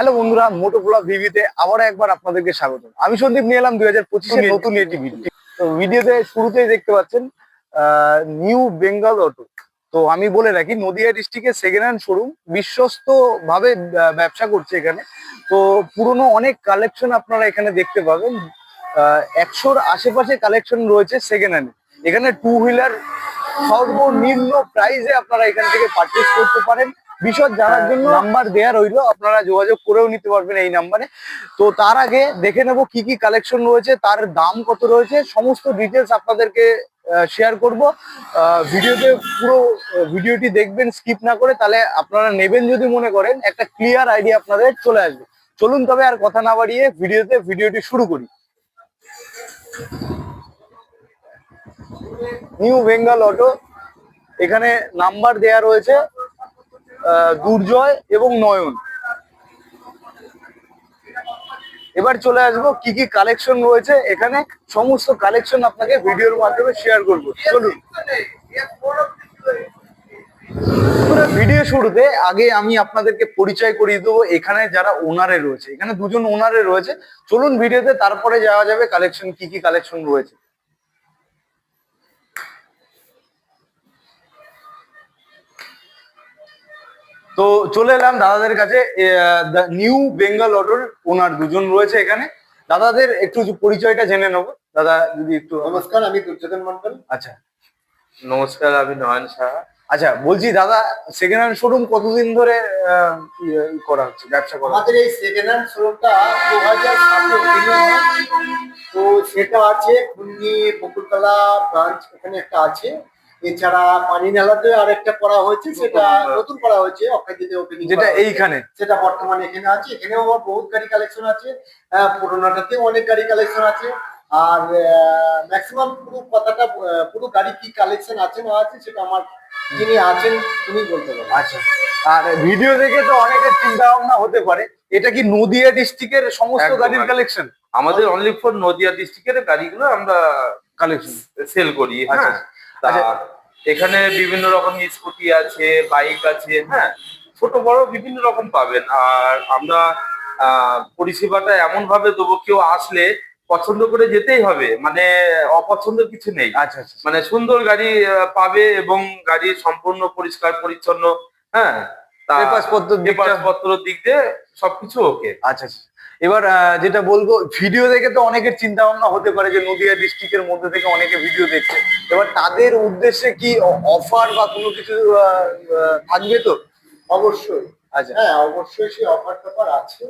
Hello বন্ধুরা মোটোপোলা ভিভিতে আবার একবার আপনাদেরকে স্বাগত আমি সন্দীপ নিয়ে এলাম দুই হাজার পঁচিশে নতুন এটি ভিডিও তো ভিডিওতে শুরুতেই দেখতে পাচ্ছেন নিউ বেঙ্গল অটো তো আমি বলে রাখি নদিয়া ডিস্ট্রিক্টের সেকেন্ড হ্যান্ড শোরুম বিশ্বস্ত ভাবে ব্যবসা করছে এখানে। তো পুরনো অনেক কালেকশন আপনারা এখানে দেখতে পাবেন। আহ, একশোর আশেপাশে কালেকশন রয়েছে সেকেন্ড হ্যান্ড এখানে টু হুইলার সর্বনিম্ন প্রাইসে আপনারা এখান থেকে পারচেস করতে পারেন। বিশদ জানার জন্য নাম্বার দেয়া রইল, আপনারা যোগাযোগ করেও নিতে পারবেন এই নাম্বারে তো তার আগে দেখে নেব কি কি কালেকশন রয়েছে, তার দাম কত রয়েছে, সমস্ত ডিটেলস আপনাদেরকে শেয়ার করব। ভিডিওতে পুরো ভিডিওটি দেখবেন স্কিপ না করে, তাহলে আপনারা নেবেন যদি মনে করেন, একটা ক্লিয়ার আইডিয়া আপনাদের চলে আসবে। চলুন তবে আর কথা না বাড়িয়ে ভিডিওতে, ভিডিওটি শুরু করি। নিউ বেঙ্গল অটো এখানে নাম্বার দেয়া রয়েছে। দুর্জয় এবং নয়ন। এবার চলে আসব কি কি কালেকশন রয়েছে। এখানে সমস্ত কালেকশন আপনাকে ভিডিওর মাধ্যমে শেয়ার করব। চলুন। ভিডিও শুরুতে আগে আমি আপনাদেরকে পরিচয় করিয়ে দেবো। এখানে যারা ওনারে রয়েছে, এখানে দুজন ওনারে রয়েছে। চলুন ভিডিওতে তারপরে যাওয়া যাবে কালেকশন কি কি কালেকশন রয়েছে। তো চলে এলাম দাদাদের কাছে নিউ বেঙ্গল অটোর ওনার দুজন রয়েছে এখানে। দাদাদের একটু পরিচয়টা জেনে নেব। দাদা যদি একটু নমস্কার আমি দুর্যোধন মন্ডল আচ্ছা। নমস্কার আমি নয়ন সাহা। আচ্ছা বলছি দাদা সেকেন্ড হ্যান্ড শোরুম কতদিন ধরে ইয়ে করা হচ্ছে ব্যবসা করা আমাদের এই সেকেন্ড হ্যান্ড শোরুমটা দু হাজার সাতে তো সেটা আছে খুন্নি বকুলতলা ব্রাঞ্চ এখানে একটা আছে। এছাড়া পানিনালাতে আর একটা করা হয়েছে সেটা নতুন, করা হয়েছে অক্ষয়জিতে ওপেনিং যেটা এইখানে। সেটা বর্তমানে এখানে আছে এখানেও আমার বহুত গাড়ি কালেকশন আছে। আহ, পুরোনোটাতেও অনেক গাড়ি কালেকশন আছে। আর ম্যাক্সিমাম পুরো কথাটা পুরো গাড়ি কি কালেকশন আছে না আছে সেটা আমার যিনি আছেন তুমি বলতে পারো আচ্ছা। আর ভিডিও দেখে তো অনেকের চিন্তা ভাবনা হতে পারে এটা কি নদিয়া ডিস্ট্রিক্টের সমস্ত গাড়ির কালেকশন আমাদের অনলি ফর নদিয়া ডিস্ট্রিক্টের গাড়িগুলো আমরা কালেকশন সেল করি হ্যাঁ। আচ্ছা। এখানে বিভিন্ন রকম স্কুটি আছে বাইক আছে হ্যাঁ ছোট বড় বিভিন্ন রকম পাবেন। আর আমরা আহ, পরিষেবাটা এমন ভাবে দেবো কেউ আসলে পছন্দ করে যেতেই হবে মানে অপছন্দ কিছু নেই। আচ্ছা আচ্ছা মানে সুন্দর গাড়ি পাবে এবং গাড়ি সম্পূর্ণ পরিষ্কার পরিচ্ছন্ন হ্যাঁ পত্র দিক দিয়ে সবকিছু ওকে আচ্ছা আচ্ছা। এবার আহ, যেটা বলব ভিডিও দেখে তো অনেকের চিন্তা ভাবনা হতে পারে যে নদিয়া ডিস্ট্রিক্টের মধ্যে থেকে অনেকে ভিডিও দেখছে। এবার তাদের উদ্দেশ্যে কি অফার বা কোনো কিছু থাকবে তো? অবশ্যই। আচ্ছা। হ্যাঁ অবশ্যই সেই অফার টফার আছে।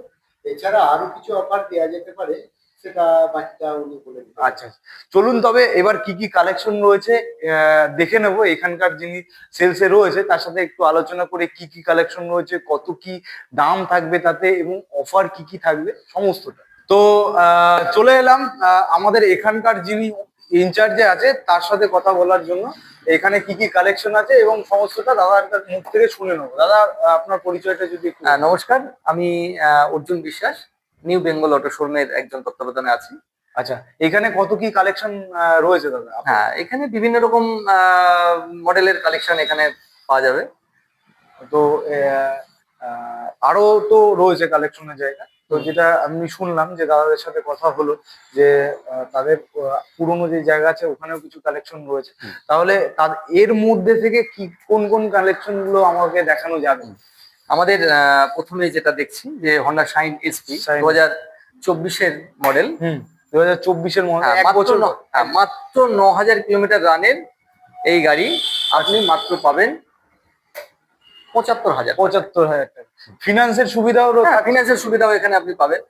এছাড়া আরও কিছু অফার দেওয়া যেতে পারে। সেটা বাকিটা উনি বলে দিবেন। আচ্ছা আচ্ছা। চলুন তবে এবার কি কি কালেকশন রয়েছে আহ, দেখে নেব। এখানকার যিনি সেলসে রয়েছে তার সাথে একটু আলোচনা করে কি কি কালেকশন রয়েছে কত কি দাম থাকবে তাতে এবং অফার কি কি থাকবে সমস্তটা। তো আহ, চলে এলাম আহ, আমাদের এখানকার যিনি ইনচার্জে আছে তার সাথে কথা বলার জন্য। এখানে কি কি কালেকশন আছে এবং সমস্তটা দাদার মুখ থেকে শুনে নেব। দাদা আপনার পরিচয়টা যদি আহ, নমস্কার। আমি আহ, অর্জুন বিশ্বাস। নিউ বেঙ্গল অটো শোরুমের একজন তত্ত্বাবধানে আছি। আচ্ছা এখানে কত কি কালেকশন রয়েছে দাদা? হ্যাঁ এখানে বিভিন্ন রকম মডেলের কালেকশন এখানে পাওয়া যাবে। তো আরও তো রয়েছে কালেকশনের জায়গা। তো যেটা আমি শুনলাম যে দাদাদের সাথে কথা হলো যে তাদের পুরনো যে জায়গা আছে ওখানেও কিছু কালেকশন রয়েছে। তাহলে তার এর মধ্যে থেকে কি কোন কোন কালেকশনগুলো আমাকে দেখানো যাবে? আমাদের প্রথমে যেটা দেখছি যে হন্ডা শাইন এসপি. দু হাজার চব্বিশের মডেল দু হাজার চব্বিশের মধ্যে এক মাত্র ন- হ্যাঁ, হাজার কিলোমিটার রানের এই গাড়ি আপনি মাত্র পাবেন পঁচাত্তর হাজার পঁচাত্তর হাজার টাকা। ফিনান্সের সুবিধাও ফিনান্সের সুবিধাও এখানে আপনি পাবেন।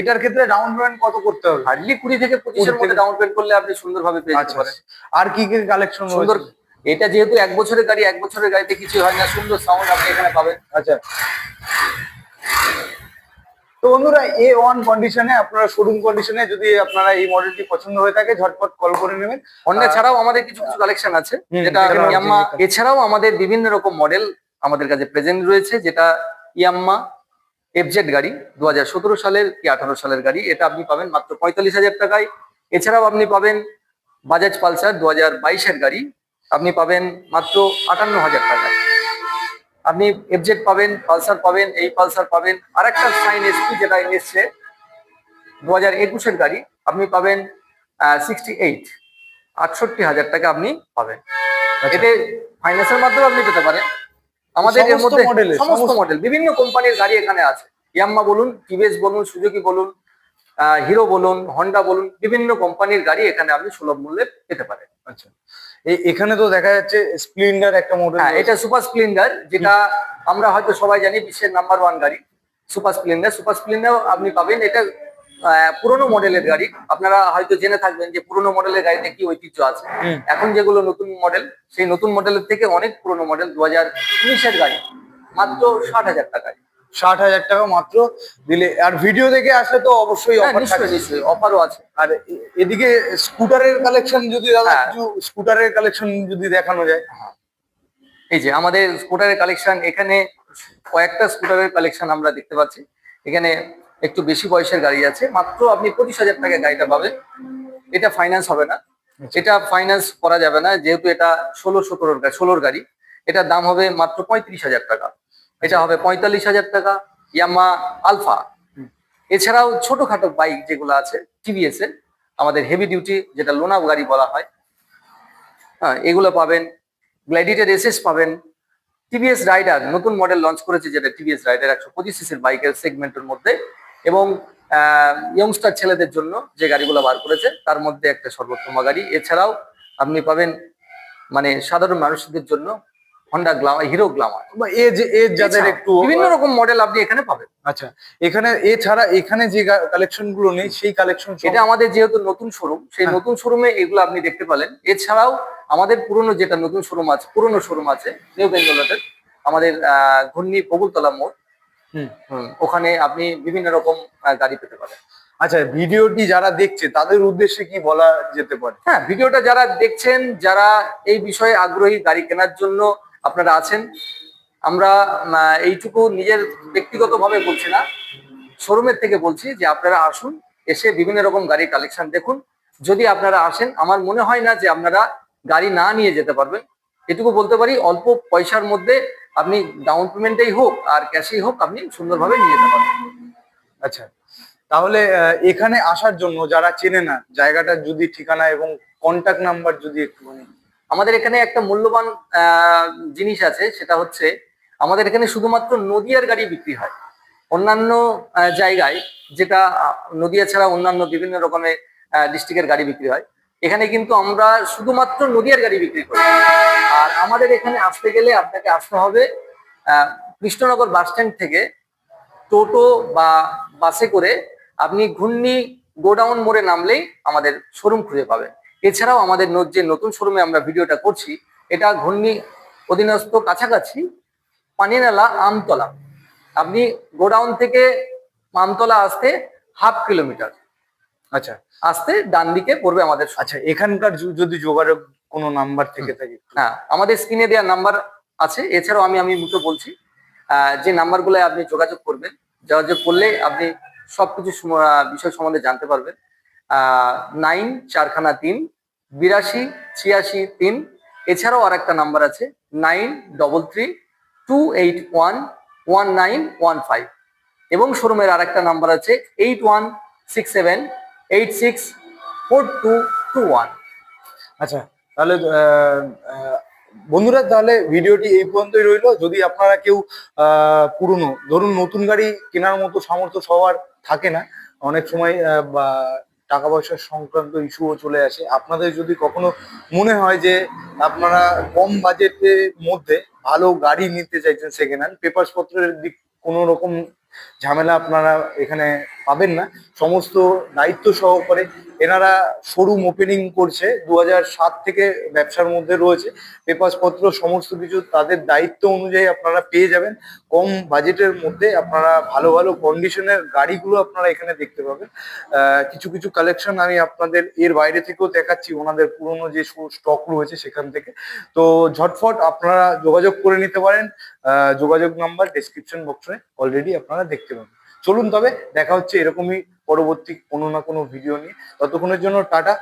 এটার ক্ষেত্রে ডাউন পেমেন্ট কত করতে হবে? হার্ডলি কুড়ি থেকে পঁচিশের মধ্যে ডাউন পেমেন্ট করলে আপনি সুন্দরভাবে পেয়ে যেতে আচ্ছা পারেন। আর কি কি কালেকশন সুন্দর এটা যেহেতু এক বছরের গাড়ি এক বছরের গাড়িতে কিছু হয় না সুন্দর সাউন্ড আপনি এখানে পাবেন। আচ্ছা। তো বন্ধুরা এ ওয়ান কন্ডিশনে আপনারা শোরুম কন্ডিশনে যদি আপনারা এই মডেলটি পছন্দ হয়ে থাকে ঝটপট কল করে নেবেন। আহ, ছাড়াও আমাদের কিছু কিছু কালেকশন আছে যেটা ইয়াম্মা এছাড়াও আমাদের বিভিন্ন রকম মডেল আমাদের কাছে প্রেজেন্ট রয়েছে যেটা ইয়াম্মা এফজেড গাড়ি দু হাজার সতেরো সালের কি আঠারো সালের গাড়ি এটা আপনি পাবেন মাত্র পঁয়তাল্লিশ হাজার টাকায়। এছাড়াও আপনি পাবেন বাজাজ পালসার দু হাজার বাইশের গাড়ি আপনি পাবেন মাত্র আটান্ন হাজার টাকায় আপনি এফজেড পাবেন পালসার পাবেন এই পালসার পাবেন। আর একটা সাইন এসপি যেটা এসছে দু হাজার একুশের গাড়ি আপনি পাবেন সিক্সটি এইট আটষট্টি হাজার টাকা আপনি পাবেন। আচ্ছা। এতে ফাইন্যান্সের মাধ্যমে আপনি পেতে পারেন। আমাদের এর মধ্যে সমস্ত সমস্ত- মডেল বিভিন্ন কোম্পানির গাড়ি এখানে আছে। ইয়াম্মা বলুন টিভিএস বলুন সুজুকি বলুন হিরো বলুন হন্ডা বলুন বিভিন্ন কোম্পানির গাড়ি এখানে আপনি সুলভ মূল্যে পেতে পারেন। আচ্ছা। এখানে তো দেখা যাচ্ছে স্প্লেন্ডার একটা মডেল হ্যাঁ এটা সুপার স্প্লেন্ডার যেটা আমরা হয়তো সবাই জানি বিশ্বের নাম্বার ওয়ান গাড়ি সুপার স্প্লেন্ডার সুপার স্প্লেন্ডার আপনি পাবেন এটা আহ, পুরোনো মডেলের গাড়ি। আপনারা হয়তো জেনে থাকবেন যে পুরোনো মডেলের গাড়িতে কি ঐতিহ্য আছে। এখন যেগুলো নতুন মডেল সেই নতুন মডেলের থেকে অনেক পুরোনো মডেল দু হাজার উনিশের গাড়ি মাত্র ষাট হাজার টাকায়। ষাট হাজার টাকা মাত্র দিলে। আর ভিডিও দেখে আসলে তো অবশ্যই হ্যাঁ অফার থাকে। নিশ্চয়ই অফারও আছে। আর এদিকে স্কুটারের কালেকশন যদি দাদা হ্যাঁ। কিছু স্কুটারের কালেকশন যদি দেখানো যায়। এই যে আমাদের স্কুটারের কালেকশন এখানে কয়েকটা স্কুটারের কালেকশন আমরা দেখতে পাচ্ছি। এখানে একটু বেশি বয়সের গাড়ি আছে মাত্র আপনি পঁচিশ হাজার টাকায় গাড়িটা পাবেন। এটা ফাইন্যান্স হবে না। এটা ফাইন্যান্স করা যাবে না যেহেতু এটা ষোলো সতেরোর গাড়ি ষোলোর গাড়ি। এটার দাম হবে মাত্র পঁয়ত্রিশ হাজার টাকা। এটা হবে পঁয়তাল্লিশ হাজার টাকা ইয়ামা আলফা। এছাড়াও ছোটখাটো বাইক যেগুলো আছে টিভিএস এর আমাদের হেভি ডিউটি যেটা লোনা গাড়ি বলা হয় হ্যাঁ এগুলো পাবেন গ্ল্যাডিটের এসএস পাবেন টিভিএস রাইডার নতুন মডেল লঞ্চ করেছে যেটা টিভিএস রাইডার একশো পঁচিশ সিসির বাইকের সেগমেন্টের মধ্যে এবং ইয়ংস্টার ছেলেদের জন্য যে গাড়িগুলো বার করেছে তার মধ্যে একটা সর্বোত্তম গাড়ি। এছাড়াও আপনি পাবেন মানে সাধারণ মানুষদের জন্য হন্ডা গ্লামার হিরো গ্লামার বা এজ এজ যাদের একটু বিভিন্ন রকম মডেল আপনি এখানে পাবেন। আচ্ছা এখানে এছাড়া এখানে যে কালেকশনগুলো নেই সেই কালেকশন এটা আমাদের যেহেতু নতুন শোরুম সেই হ্যাঁ। নতুন শোরুমে এগুলো আপনি দেখতে পেলেন এছাড়াও আমাদের পুরনো যেটা নতুন শোরুম আছে পুরনো শোরুম আছে নিউ বেঙ্গলের আমাদের আহ, ঘূর্ণি বকুলতলা মোড়। ওখানে আপনি বিভিন্ন রকম গাড়ি পেতে পারেন। আচ্ছা ভিডিওটি যারা দেখছে তাদের উদ্দেশ্যে কি বলা যেতে পারে? হ্যাঁ ভিডিওটা যারা দেখছেন যারা এই বিষয়ে আগ্রহী গাড়ি কেনার জন্য আপনারা আছেন। আমরা এইটুকু নিজের ব্যক্তিগতভাবে বলছি না, শোরুমের থেকে বলছি যে আপনারা আসুন, এসে বিভিন্ন রকম গাড়ি কালেকশন দেখুন। যদি আপনারা আসেন, আমার মনে হয় না যে আপনারা গাড়ি না নিয়ে যেতে পারবেন। এটুকু বলতে পারি, অল্প পয়সার মধ্যে আপনি ডাউন পেমেন্টেই হোক আর ক্যাশেই হোক, আপনি সুন্দরভাবে নিয়ে যেতে পারবেন। আচ্ছা তাহলে এখানে আসার জন্য যারা চেনে না, জায়গাটার যদি ঠিকানা এবং কন্টাক্ট নাম্বার যদি একটু আমাদের এখানে একটা মূল্যবান জিনিস আছে, সেটা হচ্ছে আমাদের এখানে শুধুমাত্র নদিয়ার গাড়ি বিক্রি হয়। অন্যান্য জায়গায় যেটা নদিয়া ছাড়া অন্যান্য বিভিন্ন রকমের ডিস্ট্রিক্টের গাড়ি বিক্রি হয়, এখানে কিন্তু আমরা শুধুমাত্র নদিয়ার গাড়ি বিক্রি করি। আর আমাদের এখানে আসতে গেলে আপনাকে আসতে হবে কৃষ্ণনগর বাস স্ট্যান্ড থেকে টোটো বা বাসে করে আপনি ঘূর্ণি গোডাউন মোড়ে নামলেই আমাদের শোরুম খুঁজে পাবেন। এছাড়াও আমাদের যে নতুন শোরুমে আমরা ভিডিওটা করছি এটা ঘূর্ণি অধীনস্থ কাছাকাছি পানিনালা আমতলা। আপনি গোডাউন থেকে আমতলা আসতে হাফ কিলোমিটার। আচ্ছা। আসতে ডান দিকে পড়বে আমাদের। আচ্ছা এখানকার যদি যোগাযোগ কোনো নাম্বার থেকে থাকে। হ্যাঁ আমাদের স্ক্রিনে দেওয়া নাম্বার আছে। এছাড়াও আমি আমি মুখে বলছি আহ, যে নাম্বারগুলো আপনি যোগাযোগ করবেন। যোগাযোগ করলে আপনি সবকিছু বিষয় সম্বন্ধে জানতে পারবেন। নাইন চারখানা তিন, বিরাশি, ছিয়াশি তিন। এছাড়াও আর একটা নাম্বার আছে nine double three two eight one one nine one five এবং শোরুমের আর একটা নাম্বার আছে eight one six seven eight six four two two one আচ্ছা তাহলে বন্ধুরা, তাহলে ভিডিওটি এই পর্যন্তই রইল। যদি আপনারা কেউ পুরনো, ধরুন নতুন গাড়ি কেনার মতো সামর্থ্য সবার থাকে না, অনেক সময় বা টাকা পয়সা সংক্রান্ত ইস্যুও চলে আসে। আপনাদের যদি কখনো মনে হয় যে আপনারা কম বাজেটের মধ্যে ভালো গাড়ি নিতে চাইছেন সেকেন্ড হ্যান্ড পেপার পত্রের দিক কোনো রকম ঝামেলা আপনারা এখানে পাবেন না। সমস্ত দায়িত্ব সহকারে এনারা শোরুম ওপেনিং করছে দু থেকে ব্যবসার মধ্যে রয়েছে। পেপারস পত্র সমস্ত কিছু তাদের দায়িত্ব অনুযায়ী আপনারা পেয়ে যাবেন। কম বাজেটের মধ্যে আপনারা ভালো ভালো কন্ডিশনের গাড়িগুলো আপনারা এখানে দেখতে পাবেন। কিছু কিছু কালেকশন আমি আপনাদের এর বাইরে থেকেও দেখাচ্ছি, ওনাদের পুরনো যে স্টক রয়েছে সেখান থেকে। তো ঝটফট আপনারা যোগাযোগ করে নিতে পারেন। যোগাযোগ নাম্বার ডেসক্রিপশন বক্সে অলরেডি আপনারা দেখতে পাবেন। চলুন তবে দেখা হচ্ছে এরকমই পরবর্তী কোনো না কোনো ভিডিও নিয়ে। ততক্ষণের জন্য টাটা।